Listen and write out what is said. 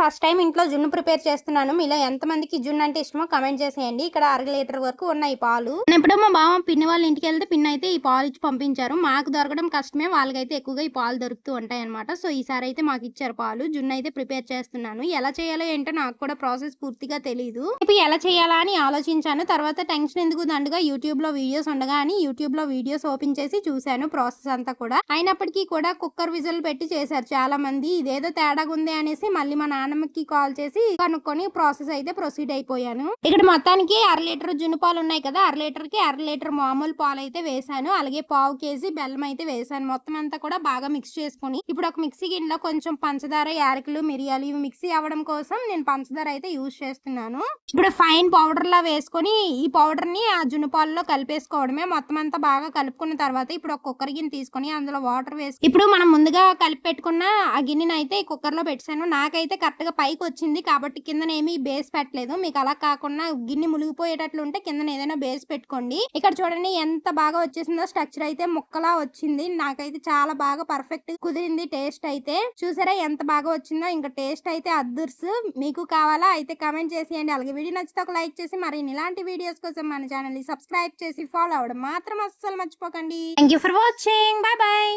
First time ఇంట్లో జున్ను prepare చేస్తున్నాను. మీలో ఎంతమందికి జున్ను అంటే ఇష్టమో కమెంట్ చేసేయండి. ఇక్కడ అర లీటర్ వరకు ఉన్నాయి పాలు. ఎప్పుడో మా బావ పిన్ని వాళ్ళ ఇంటికి వెళ్తే పిన్ అయితే ఈ పాలు ఇచ్చి పంపించారు. మాకు దొరకడం కష్టమే. వాళ్ళకైతే ఎక్కువగా ఈ పాలు దొరుకుతూ ఉంటాయి అనమాట సో ఈసారి అయితే మాకు ఇచ్చారు పాలు. జున్ను అయితే ప్రిపేర్ చేస్తున్నాను. ఎలా చేయాలో ఏంటో నాకు కూడా ప్రాసెస్ పూర్తిగా తెలియదు ఇప్పుడు ఎలా చేయాలా అని ఆలోచించాను. తర్వాత టెన్షన్ ఎందుకు దండుగా యూట్యూబ్లో వీడియోస్ ఉండగా అని యూట్యూబ్లో వీడియోస్ ఓపెన్ చేసి చూశాను ప్రాసెస్ అంతా కూడా. అయినప్పటికీ కూడా కుక్కర్ విజిల్ పెట్టి చేశారు చాలా మంది ఇదేదో తేడాగా ఉంది అనేసి మళ్ళీ మా నాన్నమ్మకి కాల్ చేసి కనుక్కొని ప్రాసెస్ అయితే ప్రొసీడ్ అయిపోయాను. ఇక్కడ మొత్తానికి అర లీటర్ జున్ను పాలు ఉన్నాయి కదా అర లీటర్కి అర లీటర్ మామూలు పాలు అయితే వేసాను అలాగే పావు కేజీ బెల్లం అయితే వేసాను మొత్తం అంతా కూడా బాగా మిక్స్ చేసుకొని. ఇప్పుడు ఒక మిక్సీ గిన్నెలో కొంచెం పంచదార యాలకులు మిరియాలు ఇవి మిక్సీ అవ్వడం కోసం నేను పంచదార అయితే యూజ్ చేస్తున్నాను. ఇప్పుడు ఫైన్ పౌడర్ లా వేసుకొని ఈ పౌడర్ని ఆ జున్ను పాలలో కలిపేసుకోవడమే. మొత్తం అంతా బాగా కలుపుకున్న తర్వాత ఇప్పుడు ఒక కుక్కర్ గిన్నె తీసుకొని అందులో వాటర్ వేసి ఇప్పుడు మనం ముందుగా కలిపి పెట్టుకున్న ఆ గిన్నెని అయితే ఈ కుక్కర్లో పెట్టాను నాకైతే కరెక్ట్ కరెక్ట్గా పైకి వచ్చింది కాబట్టి కింద ఏమీ బేస్ పెట్టలేదు. మీకు అలా కాకుండా గిన్నె మునిగిపోయేటట్లు ఉంటే కింద ఏదైనా బేస్ పెట్టుకోండి. ఇక్కడ చూడండి ఎంత బాగా వచ్చేసిందో స్ట్రక్చర్ అయితే ముక్కలా వచ్చింది. నాకైతే చాలా బాగా పర్ఫెక్ట్ కుదిరింది టేస్ట్ అయితే. చూసారా ఎంత బాగా వచ్చిందో? ఇంకా టేస్ట్ అయితే అద్దర్స్. మీకు కావాలా అయితే కమెంట్ చేసేయండి. అలాగే వీడియో నచ్చితే ఒక లైక్ చేసి మరి ఇలాంటి వీడియోస్ కోసం మన ఛానల్ని సబ్స్క్రైబ్ చేసి ఫాలో అవ్వడం మాత్రం అస్సలు మర్చిపోకండి. Thank you for watching bye bye